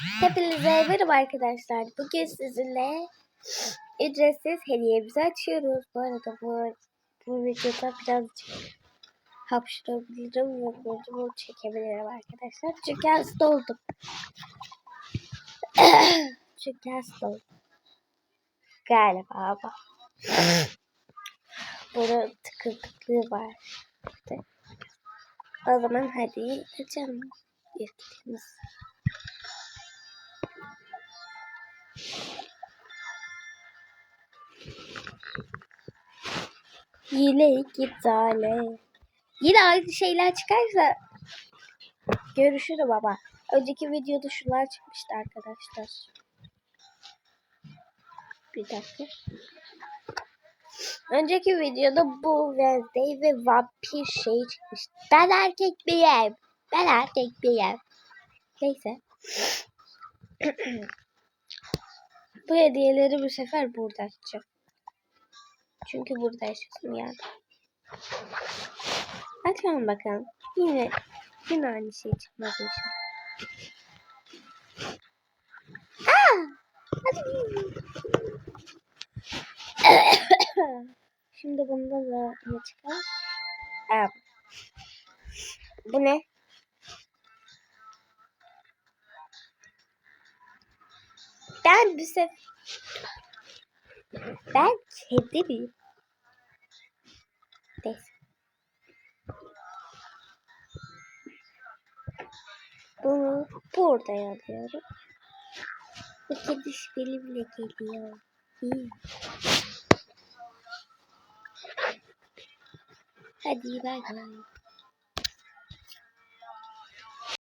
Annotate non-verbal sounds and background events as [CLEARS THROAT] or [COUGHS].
Hepinize merhaba arkadaşlar. Bugün sizinle ücretsiz hediyemizi açıyoruz. Bu arada bu, bu videoda birazcık hapşırabilirim ve burnumu çekebilirim arkadaşlar. Çünkü hasta oldum. [COUGHS] Çünkü hasta oldum. Galiba ama. Burada tıkırtıklığı var. O zaman hadi açalım. Yetkimiz. Yine iki tane. Yine aynı şeyler çıkarsa görüşürüm ama. Önceki videoda şunlar çıkmıştı arkadaşlar. Bir dakika. Önceki videoda bu Wednesday ve vampir şey çıkmıştı. Ben erkek miyim? Ben erkek miyim? Neyse. [CLEARS THROAT] bu hediyeleri bu sefer burada açacağım. Çünkü burada yaşıyorsun yani. Açalım bakalım. Yine yine aynı şey çıkmaz inşallah. Aa! Hadi. [COUGHS] Şimdi bunda da ne çıkar? Aa. Bu ne? Ben sefer ben kedi miyim? Bunu burada yazıyorum. Bu kedi benimle geliyor. İyi. Hadi bay bay.